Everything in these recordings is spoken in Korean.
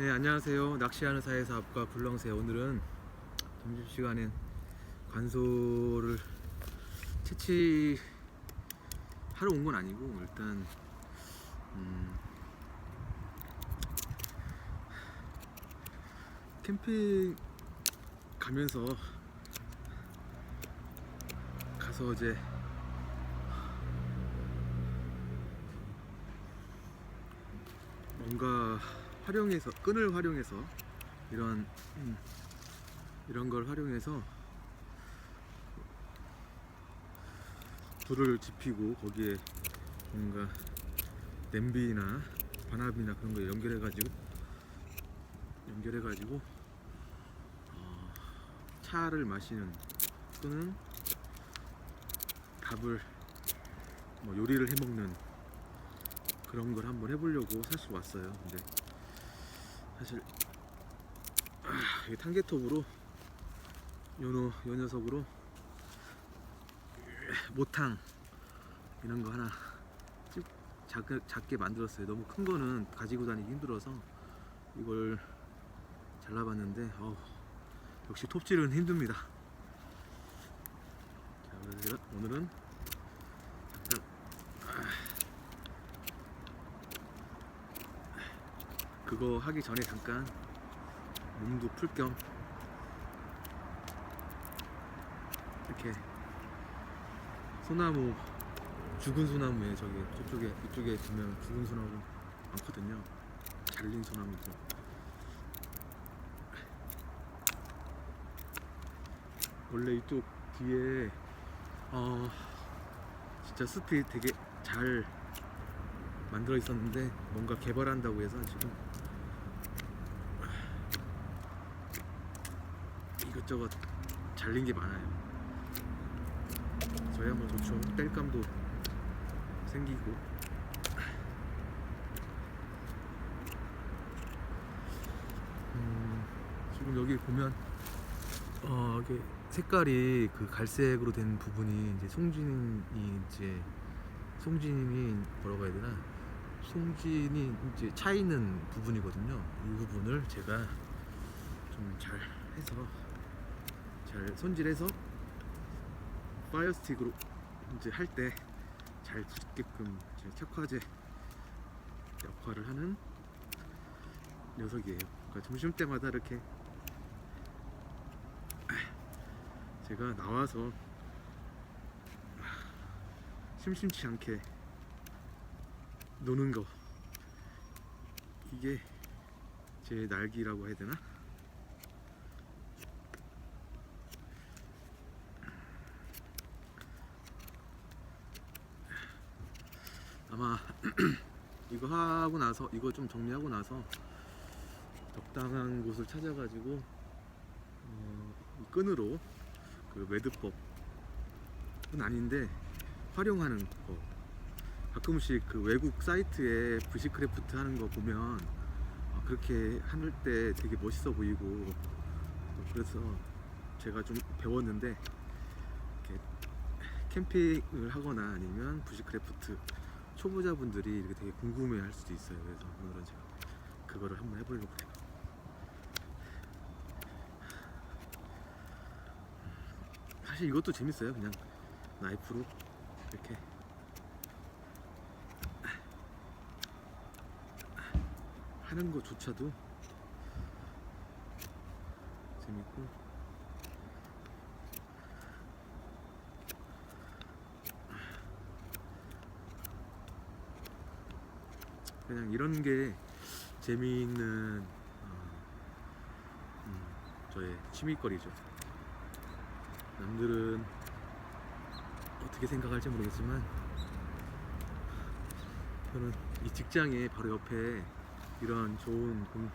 네 안녕하세요. 낚시하는 사회사업가 굴렁새. 오늘은 점심시간엔 관소를 채취하러 온 건 아니고 일단 음, 캠핑 가면서 가서 이제 뭔가 활용해서 끈을 활용해서 이런 음, 이런 걸 활용해서 불을 지피고 거기에 뭔가 냄비나 반합이나 그런 거 연결해 가지고 연결해 가지고 어, 차를 마시는 또는 밥을 뭐 요리를 해 먹는 그런 걸 한번 해보려고 사실 왔어요. 근데 사실 아, 이 탄개톱으로 요노 요 녀석으로 모탕 이런 거 하나 쭉 작게, 작게 만들었어요. 너무 큰 거는 가지고 다니기 힘들어서 이걸 잘라봤는데 어우, 역시 톱질은 힘듭니다. 자, 오늘은 잠깐 그거 하기 전에 잠깐 몸도 풀 겸 이렇게 소나무 죽은 소나무에 저기 저쪽에 이쪽에 보면 죽은 소나무 많거든요. 잘린 소나무들. 원래 이쪽 뒤에 어 진짜 숲이 되게 잘 만들어 있었는데 뭔가 개발한다고 해서 지금 이것저것 잘린 게 많아요. 저야 뭐 좋죠. 땔감도 생기고. 음, 지금 여기 보면 어 이게 색깔이 그 갈색으로 된 부분이 이제 송진이 이제 송진이 뭐라고 해야 되나 송진이 이제 차 있는 부분이거든요. 이 부분을 제가 좀 잘 해서 잘 손질해서 파이어 스틱으로 이제 할 때 잘 붙게끔 제 척화제 역할을 하는 녀석이에요. 그러니까 점심 때마다 이렇게 제가 나와서 심심치 않게 노는 거 이게 제 날기라고 해야 되나? 아마 이거 하고 나서 이거 좀 정리하고 나서 적당한 곳을 찾아가지고 어, 이 끈으로 그 매듭법은 아닌데 활용하는 거 가끔씩 그 외국 사이트에 부시크래프트 하는 거 보면 어, 그렇게 할때 되게 멋있어 보이고 또 그래서 제가 좀 배웠는데 이렇게 캠핑을 하거나 아니면 부시크래프트 초보자분들이 이렇게 되게 궁금해 할 수도 있어요. 그래서 오늘은 제가 그거를 한번 해보려고 해요. 사실 이것도 재밌어요. 그냥 나이프로 이렇게 하는 것조차도 재밌고 그냥 이런 게 재미있는 어, 음, 저의 취미거리죠. 남들은 어떻게 생각할지 모르겠지만 저는 이 직장에 바로 옆에 이런 좋은 공,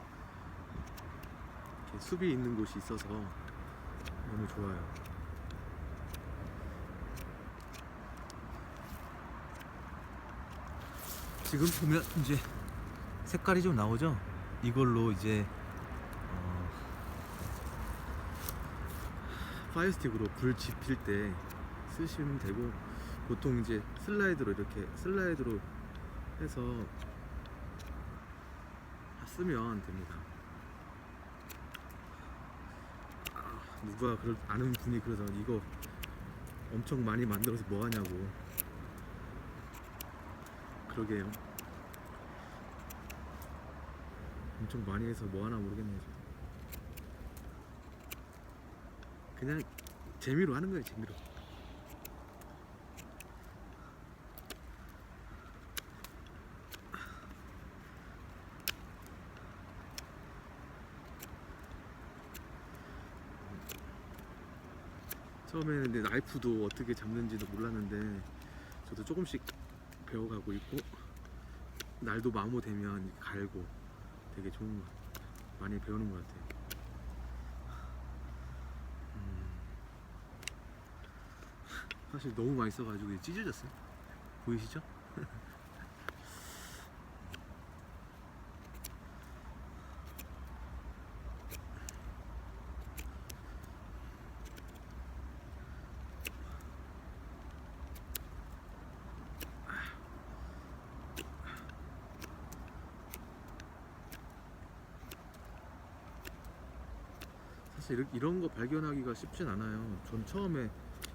숲이 있는 곳이 있어서 너무 좋아요. 지금 보면 이제 색깔이 좀 나오죠? 이걸로 이제 어, 파이어스틱으로 불 지필 때 쓰시면 되고 보통 이제 슬라이드로 이렇게 슬라이드로 해서 쓰면 됩니다. 아, 누가 그럴, 아는 분이 그래서 이거 엄청 많이 만들어서 뭐 하냐고. 그러게요. 엄청 많이 해서 뭐 하나 모르겠네요. 그냥 재미로 하는 거예요, 재미로. 처음에는 근데 나이프도 어떻게 잡는지도 몰랐는데 저도 조금씩 배워가고 있고 날도 마모되면 갈고 되게 좋은 것 같아요. 많이 배우는 것 같아요. 음, 사실 너무 이제 찢어졌어요. 보이시죠? 사실 이런 거 발견하기가 쉽진 않아요. 전 처음에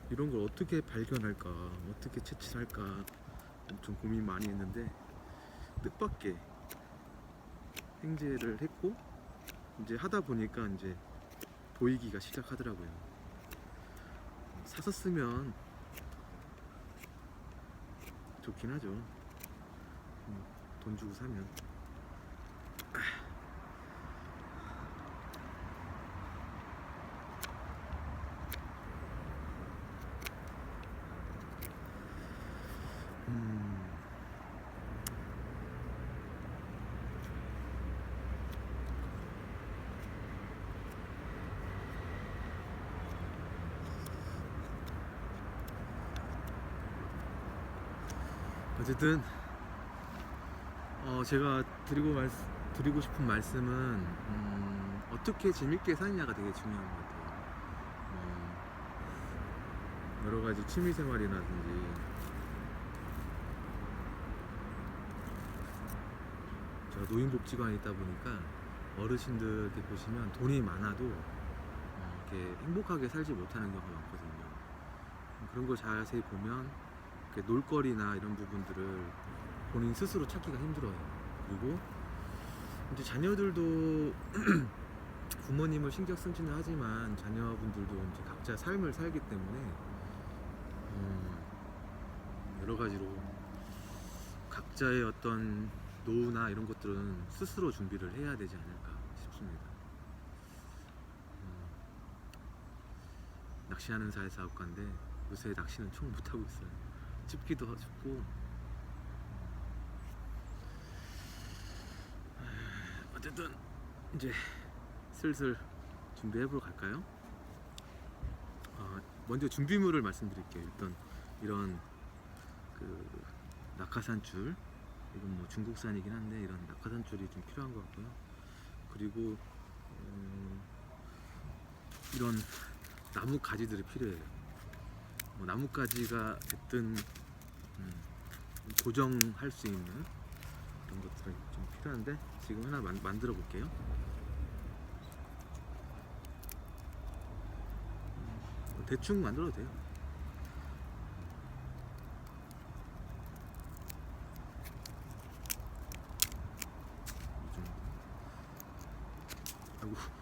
이런 걸 어떻게 발견할까, 어떻게 채취할까 엄청 고민 많이 했는데 뜻밖의 행제를 했고 이제 하다 보니까 이제 보이기가 시작하더라고요. 사서 쓰면 좋긴 하죠. 음, 돈 주고 사면. 어쨌든 어 제가 드리고 말 드리고 싶은 말씀은 음, 어떻게 재밌게 사느냐가 되게 중요한 것 같아요. 어, 여러 가지 취미 생활이라든지 제가 노인복지관에 있다 보니까 어르신들 보시면 돈이 많아도 어, 이렇게 행복하게 살지 못하는 경우가 많거든요. 그런 걸 자세히 보면 놀거리나 이런 부분들을 본인 스스로 찾기가 힘들어요. 그리고 이제 자녀들도 부모님을 신경 쓰지는 하지만 자녀분들도 이제 각자 삶을 살기 때문에 어, 여러 가지로 각자의 어떤 노후나 이런 것들은 스스로 준비를 해야 되지 않을까 싶습니다. 음, 낚시하는 사회 사업가인데 요새 낚시는 총 못하고 있어요. 찝기도 춥고 아, 어쨌든 이제 슬슬 준비해보러 갈까요? 아, 먼저 준비물을 말씀드릴게요. 일단 이런 그 낙하산 줄 이건 뭐 중국산이긴 한데 이런 낙하산 줄이 좀 필요한 것 같고요. 그리고 음, 이런 나무 가지들이 필요해요. 뭐 나무 가지가 됐든 음, 고정할 수 있는 이런 것들이 좀 필요한데 지금 하나 만, 만들어 볼게요. 음, 대충 만들어도 돼요. 이 정도. 아이고.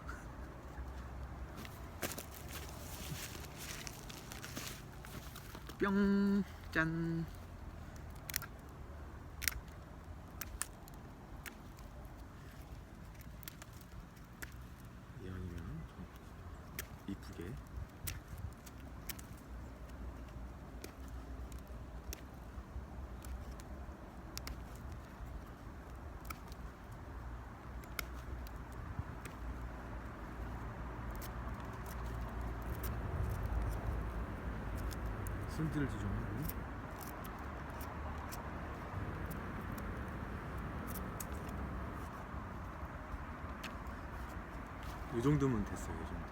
뿅, 짠. 이왕이면 좀 이쁘게. 손질을 좀 하고. 이 정도면 됐어요. 이 정도.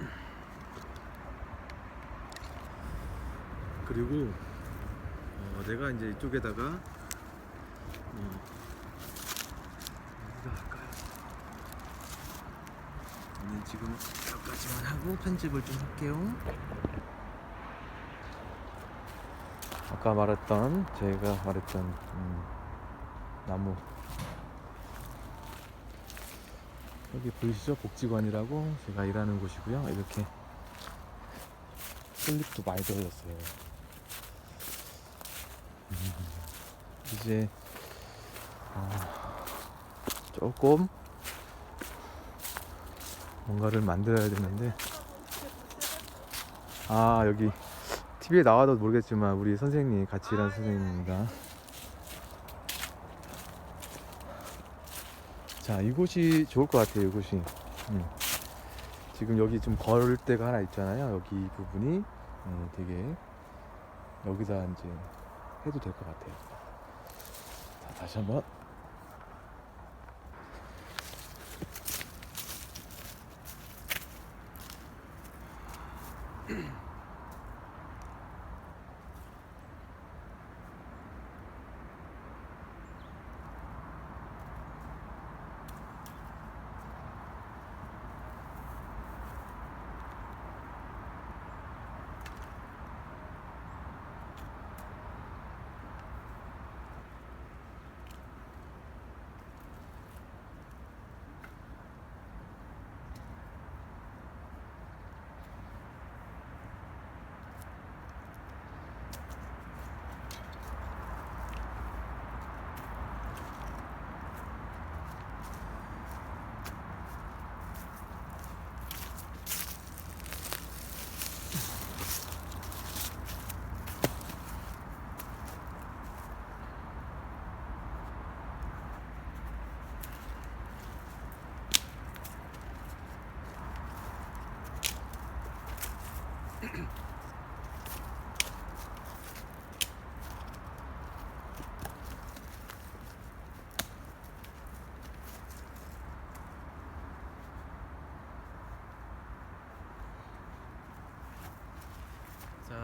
그리고 어, 내가 이제 이쪽에다가 어, 어디다 할까요? 지금 여기까지만 하고 편집을 좀 할게요. 아까 말했던 제가 말했던 음, 나무 여기 보이시죠? 복지관이라고 제가 일하는 곳이고요. 이렇게 슬립도 많이 떨어졌어요. 음, 이제 아, 조금 뭔가를 만들어야 되는데 아 여기 TV에 나와도 모르겠지만 우리 선생님 같이 일하는 선생님입니다. 자 이곳이 좋을 것 같아요 이곳이. 음. 지금 여기 좀 걸을 데가 하나 있잖아요. 여기 이 부분이. 음, 되게 여기다 이제 해도 될 것 같아요. 자 다시 한번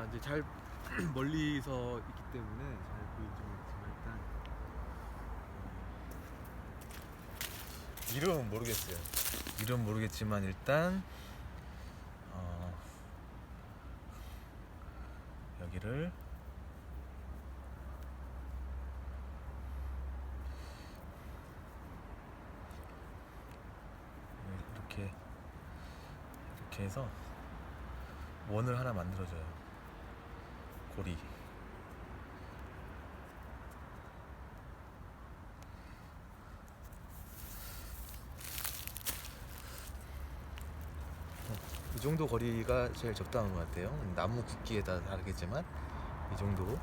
이제 잘 멀리서 있기 때문에 잘 보이지 않지만 일단 어, 이름은 모르겠어요. 이름 모르겠지만 일단 어, 여기를 이렇게 이렇게 해서 원을 하나 만들어줘요. 고리. 이 정도 거리가 제일 적당한 것 같아요. 나무 굵기에 따라 다르겠지만 이 정도